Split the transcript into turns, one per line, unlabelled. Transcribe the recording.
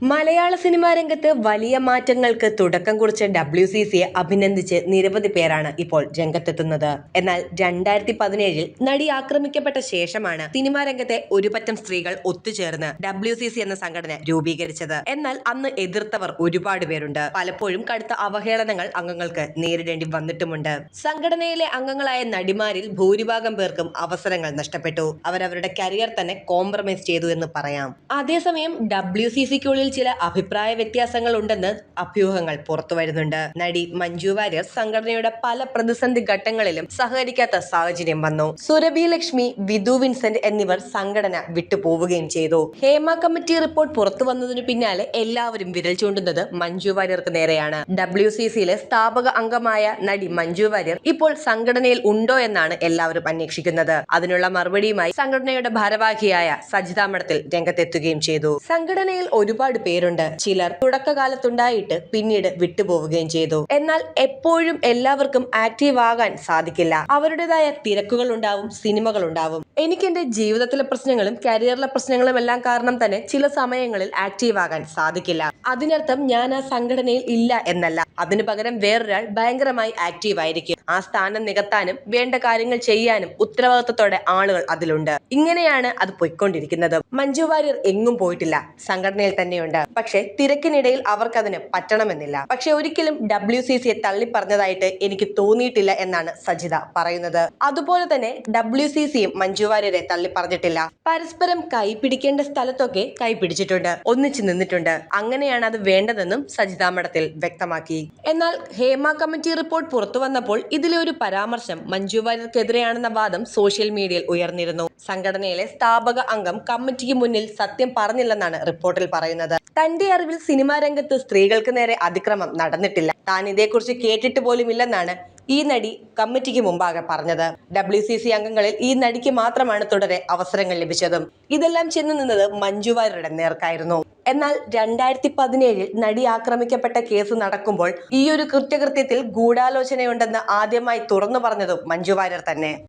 മലയാള cinema രംഗത്ത് വലിയ മാറ്റങ്ങൾക്ക് തുടക്കം കുറിച്ച ഡബ്ല്യു സി സിയെ അഭിനന്ദിച്ച് നിരവധി പേരാണ് ഇപ്പോൾ രംഗത്തെത്തുന്നത്. എന്നാൽ രണ്ടായിരത്തി പതിനേഴിൽ നടി ആക്രമിക്കപ്പെട്ട ശേഷമാണ് സിനിമാ രംഗത്തെ ഒരുപറ്റം സ്ത്രീകൾ ഒത്തുചേർന്ന് ഡബ്ല്യു സി സി എന്ന സംഘടന രൂപീകരിച്ചത്. എന്നാൽ അന്ന് എതിർത്തവർ ഒരുപാട് പേരുണ്ട്. പലപ്പോഴും കടുത്ത അവഹേളനങ്ങൾ അംഗങ്ങൾക്ക് നേരിടേണ്ടി വന്നിട്ടുമുണ്ട്. സംഘടനയിലെ അംഗങ്ങളായ നടിമാരിൽ ഭൂരിഭാഗം പേർക്കും അവസരങ്ങൾ നഷ്ടപ്പെട്ടു. അവരവരുടെ കരിയർ തന്നെ കോംപ്രമൈസ് ചെയ്തു എന്ന് പറയാം. അതേസമയം ഡബ്ല്യു സി സിക്കുള്ളിൽ ചില അഭിപ്രായ വ്യത്യാസങ്ങൾ ഉണ്ടെന്ന് അഭ്യൂഹങ്ങൾ പുറത്തു വരുന്നുണ്ട്. നടി മഞ്ജു വാര്യർ സംഘടനയുടെ പല പ്രതിസന്ധി ഘട്ടങ്ങളിലും സഹകരിക്കാത്ത സാഹചര്യം വന്നു. സുരഭി ലക്ഷ്മി വിധു വിൻസെന്റ് എന്നിവർ സംഘടന വിട്ടുപോവുകയും ചെയ്തു. ഹേമ കമ്മിറ്റി റിപ്പോർട്ട് പുറത്തു വന്നതിനു പിന്നാലെ എല്ലാവരും വിരൽ ചൂണ്ടുന്നത് മഞ്ജു വാര്യർക്ക് നേരെയാണ്. ഡബ്ല്യു സി സിയിലെ സ്ഥാപക അംഗമായ നടി മഞ്ജു വാര്യർ ഇപ്പോൾ സംഘടനയിൽ ഉണ്ടോ എന്നാണ് എല്ലാവരും അന്വേഷിക്കുന്നത്. അതിനുള്ള മറുപടിയുമായി സംഘടനയുടെ ഭാരവാഹിയായ സജിത മഠത്തിൽ രംഗത്തെത്തുകയും ചെയ്തു. സംഘടനയിൽ ഒരുപാട് പേരുണ്ട്. ചിലർ തുടക്കകാലത്തുണ്ടായിട്ട് പിന്നീട് വിട്ടുപോവുകയും ചെയ്തു. എന്നാൽ എപ്പോഴും എല്ലാവർക്കും ആക്റ്റീവ് ആകാൻ സാധിക്കില്ല. അവരുടേതായ തിരക്കുകൾ ഉണ്ടാവും സിനിമകൾ ഉണ്ടാവും. എനിക്ക് എന്റെ ജീവിതത്തിലെ പ്രശ്നങ്ങളും കരിയറിലെ പ്രശ്നങ്ങളും എല്ലാം കാരണം തന്നെ ചില സമയങ്ങളിൽ ആക്റ്റീവ് ആകാൻ സാധിക്കില്ല. അതിനർത്ഥം ഞാൻ ആ സംഘടനയിൽ ഇല്ല എന്നല്ല. അതിനു പകരം വേറൊരാൾ ഭയങ്കരമായി ആക്റ്റീവ് ആയിരിക്കും. ആ സ്ഥാനം നികത്താനും വേണ്ട കാര്യങ്ങൾ ചെയ്യാനും ഉത്തരവാദിത്തത്തോടെ ആളുകൾ അതിലുണ്ട്. ഇങ്ങനെയാണ് അത് പൊയ്ക്കൊണ്ടിരിക്കുന്നത്. മഞ്ജു വാര്യർ എങ്ങും പോയിട്ടില്ല. സംഘടനയിൽ തന്നെയുണ്ട്. പക്ഷേ തിരക്കിനിടയിൽ അവർക്കതിന് പറ്റണമെന്നില്ല. പക്ഷെ ഒരിക്കലും ഡബ്ല്യു സി സിയെ തള്ളിപ്പറഞ്ഞതായിട്ട് എനിക്ക് തോന്നിയിട്ടില്ല എന്നാണ് സജിത പറയുന്നത്. അതുപോലെ തന്നെ ഡബ്ല്യു സി സിയും മഞ്ജു വാര്യരെ തള്ളിപ്പറഞ്ഞിട്ടില്ല. പരസ്പരം കൈപിടിക്കേണ്ട സ്ഥലത്തൊക്കെ കൈപിടിച്ചിട്ടുണ്ട്. ഒന്നിച്ചു നിന്നിട്ടുണ്ട്. അങ്ങനെയാണ് അത് വേണ്ടതെന്നും സജിത മഠത്തിൽ വ്യക്തമാക്കി. എന്നാൽ ഹേമ കമ്മിറ്റി റിപ്പോർട്ട് പുറത്തു വന്നപ്പോൾ ഇതിലെ ഒരു പരാമർശം മഞ്ജു വാര്യർക്കെതിരെയാണെന്ന വാദം സോഷ്യൽ മീഡിയയിൽ ഉയർന്നിരുന്നു. സംഘടനയിലെ സ്ഥാപക അംഗം കമ്മിറ്റിക്ക് മുന്നിൽ സത്യം പറഞ്ഞില്ലെന്നാണ് റിപ്പോർട്ടിൽ പറയുന്നത്. തന്റെ അറിവിൽ സിനിമാ രംഗത്ത് സ്ത്രീകൾക്ക് നേരെ അതിക്രമം നടന്നിട്ടില്ല. താൻ ഇതേക്കുറിച്ച് കേട്ടിട്ട് പോലുമില്ലെന്നാണ് ഈ നടി കമ്മിറ്റിക്ക് മുമ്പാകെ പറഞ്ഞത്. ഡബ്ല്യു സി സി അംഗങ്ങളിൽ ഈ നടിക്ക് മാത്രമാണ് തുടരെ അവസരങ്ങൾ ലഭിച്ചതും. ഇതെല്ലാം ചെന്നു നിന്നത് മഞ്ജു വാര്യരുടെ നേർക്കായിരുന്നു. എന്നാൽ രണ്ടായിരത്തി പതിനേഴിൽ നടി ആക്രമിക്കപ്പെട്ട കേസ് നടക്കുമ്പോൾ ഈ ഒരു കൃത്യകൃത്യത്തിൽ ഗൂഢാലോചനയുണ്ടെന്ന് ആദ്യമായി തുറന്നു പറഞ്ഞതും മഞ്ജു വാര്യർ തന്നെ.